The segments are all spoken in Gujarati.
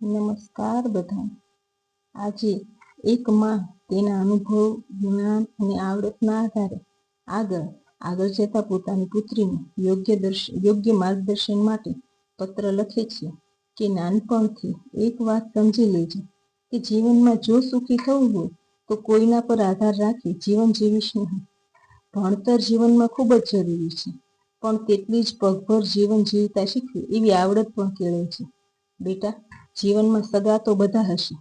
નમસ્કાર બધા આજે એક માં તેના અનુભવ, જ્ઞાન અને આવડતના આધારે આગળ આગળ જતા પોતાની પુત્રીને યોગ્ય દર્શન યોગ્ય માર્ગદર્શન માટે પત્ર લખે છે કે નાનપણથી એક વાત સમજી લેજે કે જીવનમાં જો સુખી થવું હોય તો કોઈના પર આધાર રાખી જીવન જીવીશ નહીં ભણતર જીવનમાં ખૂબ જ જરૂરી છે, પણ તેટલી જ પગભર જીવન જીવતા શીખવી એવી આવડત પણ કેળવે છે. બેટા જીવનમાં સગા તો બધા હશે,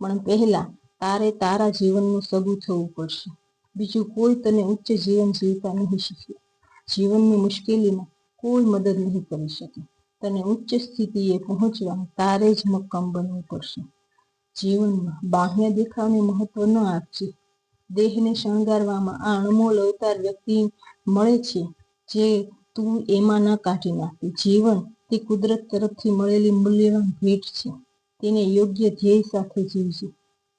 પણ પહેલા તારે તારા જીવનનું સગું થવું પડશે. બીજું કોઈ તને ઉચ્ચ જીવન જીવતા નહીં શીખે. જીવનની મુશ્કેલીમાં કોઈ મદદ નહીં કરી શકે. તને ઉચ્ચ સ્થિતિએ પહોંચવા તારે જ મક્કમ બનવું પડશે. જીવનમાં બાહ્ય દેખાવને મહત્વ ન આપજે. દેહને શણગારવામાં આ અણમોલ અવતાર વ્યક્તિ મળે છે જે તું એમાં ન કાઢી નાખતી જીવન તે કુદરત તરફથી મળેલી મૂલ્યવાન ભેટ છે. તેને યોગ્ય ધ્યેય સાથે જીવજે.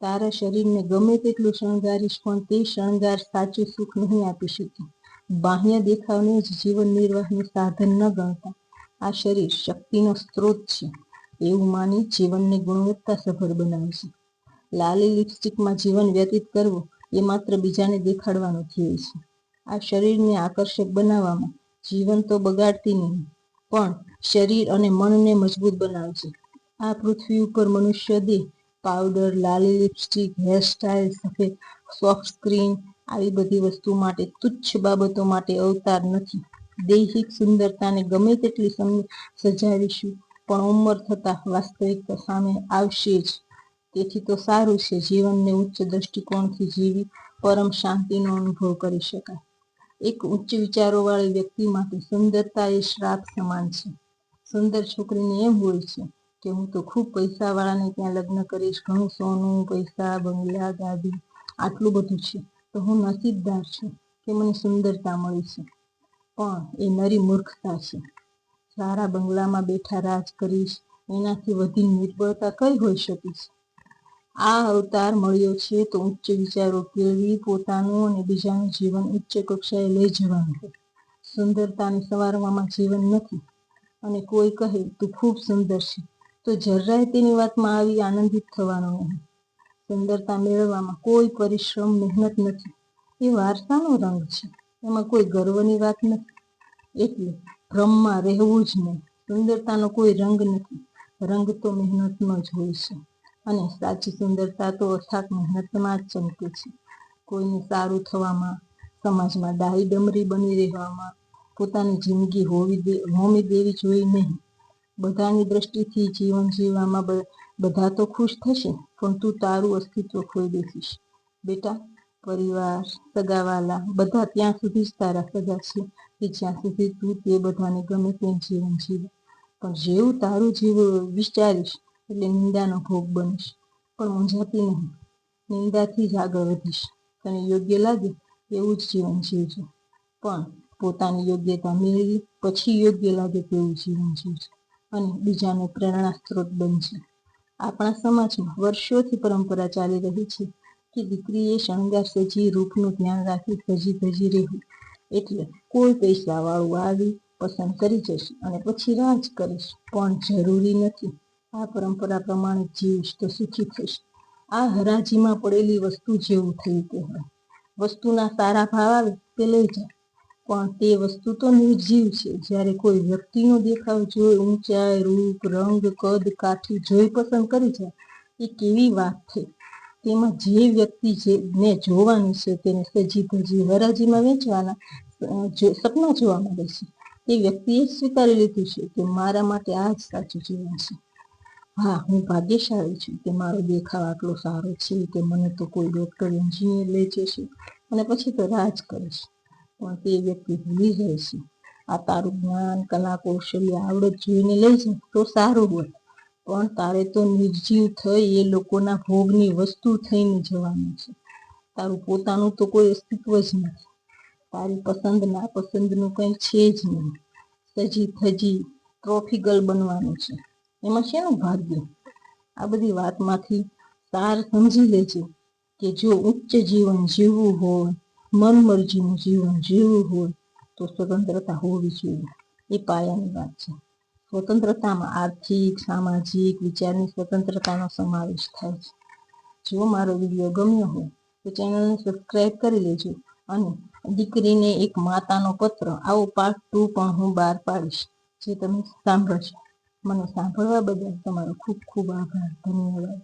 તારા શરીરને ગમે તેટલું શણગારીશ, પણ તે શણગાર સાચું સુખ નહીં આપી શકે. બાહ્ય દેખાવને જ જીવન નિર્વાહનું સાધન ન ગણતા. આ શરીર શક્તિનો સ્ત્રોત છે. એવું માની જીવનને ગુણવત્તા સભર બનાવે છે લાલી લિપસ્ટિકમાં જીવન વ્યતીત કરવું એ માત્ર બીજાને દેખાડવાનો ધ્યેય છે. આ શરીરને આકર્ષક બનાવવામાં જીવન તો બગાડતી નહીં. પણ શરીર અને મનને મજબૂત બનાવશે. આ પૃથ્વી ઉપર મનુષ્ય દેહ, પાવડર, લાલી લિપસ્ટિક હેરસ્ટાઇલ સફેદ સોફ્ટ સ્ક્રીન આવી બધી વસ્તુ માટે તુચ્છ બાબતો માટે અવતાર નથી. દૈહિક સુંદરતાને ગમે તેટલી સજાવીશું, પણ ઉંમર થતાં વાસ્તવિકતા સામે આવશે જ. તેથી તો સારું છે જીવનને ઉચ્ચ દ્રષ્ટિકોણથી જીવી પરમ શાંતિનો અનુભવ કરી શકાય. એક ઉચ્ચ વિચારોવાળી વ્યક્તિ માટે સુંદરતા એ શ્રાપ સમાન છે. સુંદર છોકરીને એમ હોય છે કે હું તો ખૂબ પૈસાવાળાને ત્યાં લગ્ન કરીશ, ઘણું સોનું, પૈસા, બંગલા, ગાડી, આટલું બધું છે. તો હું નસીબદાર છું કે મને સુંદરતા મળી છે. પણ એ નરી મૂર્ખતા છે. સારા બંગલામાં બેઠા રાજ કરીશ, એનાથી વધી નિર્બળતા કઈ હોઈ શકે છે? આ અવતાર મળ્યો છે તો ઉચ્ચ વિચારો કેળવી પોતાનું અને બીજાનું જીવન ઉચ્ચ કક્ષાએ લઈ જવાનું. સુંદરતાને સવારવામાં જીવન નથી. અને કોઈ કહે, તું ખૂબ સુંદર છે. તો જરાય તેની વાતમાં આવી આનંદિત થવાનું નહીં. સુંદરતા મેળવવામાં કોઈ પરિશ્રમ, મહેનત નથી. એ વારસાનો રંગ છે. એમાં કોઈ ગર્વની વાત નથી. એટલે ભ્રમમાં રહેવું જ નહીં. સુંદરતાનો કોઈ રંગ નથી. રંગ તો મહેનતનો જ હોય છે. અને સાચી સુંદરતા તો અથાક મહેનતમાં જ ચમકે છે. કોઈને સારું થવામાં, સમાજમાં ડાહી ડમરી બની રહેવામાં, પોતાની જિંદગી હોવી દે, હોમી દેવી જોઈએ નહીં. બધાની દ્રષ્ટિથી જીવન જીવવામાં બધા તો ખુશ થશે, પણ તું તારું અસ્તિત્વ ખોઈ બેસીશ. બેટા, પરિવાર, સગાવાલા, બધા ત્યાં સુધી જ તારા સગા છે કે જ્યાં સુધી તું તે બધાને ગમે તેમ જીવન જીવે. પણ જેવું તારું જીવ વિચારીશ એટલે નિંદાનો ભોગ બનીશ. પણ મૂંઝાતી નહીં. નિંદાથી જ આગળ વધીશ. તને યોગ્ય લાગે એવું જ જીવન જીવજો. પણ પોતાની યોગ્યતા મેળવી પછી યોગ્ય લાગે તેવું જીવન જીવજો. અને બીજાનો પ્રેરણા સ્ત્રોત બનશે આપણા સમાજમાં વર્ષોથી પરંપરા ચાલી રહી છે કે દીકરીએ શણગાર સજી રૂપનું ધ્યાન રાખી સજી ધજી રહેવું એટલે કોઈ પૈસા વાળું આવી પસંદ કરી જશે અને પછી રાજ કરીશ. પણ જરૂરી નથી. આ પરંપરા પ્રમાણે જીવીશ તો સુખી થઈશ. આ હરાજીમાં પડેલી વસ્તુ જેવું થયું કહેવાય વસ્તુના સારા ભાવ આવે તે લઈ જાય પણ તે વસ્તુ તો નિર્જીવ છે. જ્યારે કોઈ વ્યક્તિનો દેખાવ જોઈ ઊંચાઈ, રૂપ, રંગ, કદ, કાઠી જોઈ પસંદ કરી જાય, એ કેવી વાત થઈ તેમાં જે વ્યક્તિ જે ને જોવાની છે તેને સજી ધજી હરાજીમાં વેચવાના સપના જોવા મળે છે. તે વ્યક્તિએ સ્વીકારી લીધું છે કે મારા માટે આ જ સાચું જીવન છે. હા, હું ભાગ્યશાળી છું કે મારો દેખાવ આટલો સારો છે કે મને તો કોઈ ડૉક્ટર એન્જિનિયર લઈ જશે અને પછી તો રાજ કરીશ. પણ તે વ્યક્તિ ભૂલી જાય છે. આ તારું જ્ઞાન કલા કૌશલ્ય આવડત જોઈને લઈ જાય તો સારું હોય પણ તારે તો નિર્જીવ થઈ એ લોકોના ભોગની વસ્તુ થઈને જવાનું છે. તારું પોતાનું તો કોઈ અસ્તિત્વ જ નથી. તારી પસંદ, નાપસંદનું કંઈ છે જ નહીં. સજી થજી ટ્રોફિકલ બનવાનું છે. એમાં શેનું ભાગ્ય? આ બધી વાતમાંથી સાર સમજી લેજે કે જો ઉચ્ચ જીવન જીવવું હોય, મનમરજીનું જીવન જીવવું હોય, તો સ્વતંત્રતા હોવી જોઈએ. એ પાયાની વાત છે. સ્વતંત્રતામાં આર્થિક, સામાજિક વિચારની સ્વતંત્રતાનો સમાવેશ થાય છે. જો મારો વીડિયો ગમ્યો હોય, તો ચેનલને સબસ્ક્રાઈબ કરી લેજો અને દીકરીને એક માતાનો પત્ર, આવો પાર્ટ ટુ પણ હું બહાર પાડીશ, જે તમે સાંભળશો. મને સાંભળવા બદલ તમારો ખૂબ ખૂબ આભાર. ધન્યવાદ.